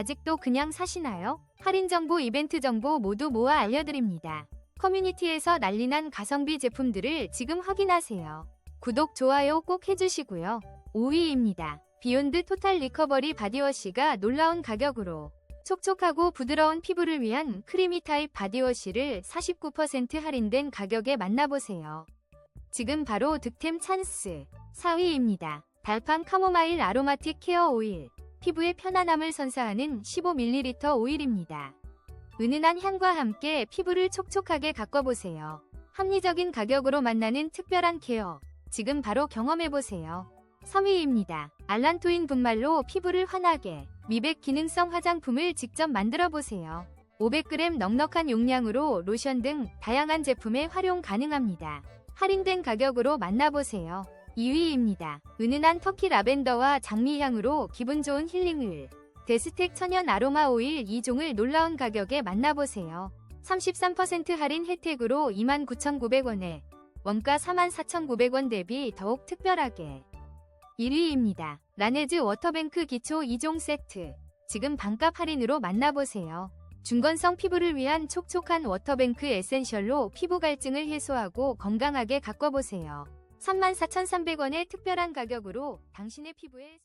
아직도 그냥 사시나요? 할인 정보, 이벤트 정보 모두 모아 알려드립니다. 커뮤니티에서 난리난 가성비 제품들을 지금 확인하세요. 구독, 좋아요 꼭 해주시고요. 5위입니다. 비욘드 토탈 리커버리 바디워시가 놀라운 가격으로 촉촉하고 부드러운 피부를 위한 크리미 타입 바디워시를 49% 할인된 가격에 만나보세요. 지금 바로 득템 찬스 4위입니다. 달팜 카모마일 아로마틱 케어 오일 피부의 편안함을 선사하는 15ml 오일입니다. 은은한 향과 함께 피부를 촉촉하게 가꿔보세요. 합리적인 가격으로 만나는 특별한 케어 지금 바로 경험해보세요. 3위입니다. 알란토인 분말로 피부를 환하게 미백 기능성 화장품을 직접 만들어보세요. 500g 넉넉한 용량으로 로션 등 다양한 제품에 활용 가능합니다. 할인된 가격으로 만나보세요. 2위입니다. 은은한 터키 라벤더와 장미향으로 기분 좋은 힐링을 데스텍 천연 아로마 오일 2종을 놀라운 가격에 만나보세요. 33% 할인 혜택으로 29,900원에 원가 44,900원 대비 더욱 특별하게 1위입니다. 라네즈 워터뱅크 기초 2종 세트. 지금 반값 할인으로 만나보세요. 중건성 피부를 위한 촉촉한 워터뱅크 에센셜로 피부 갈증을 해소하고 건강하게 가꿔보세요. 34,300원의 특별한 가격으로 당신의 피부에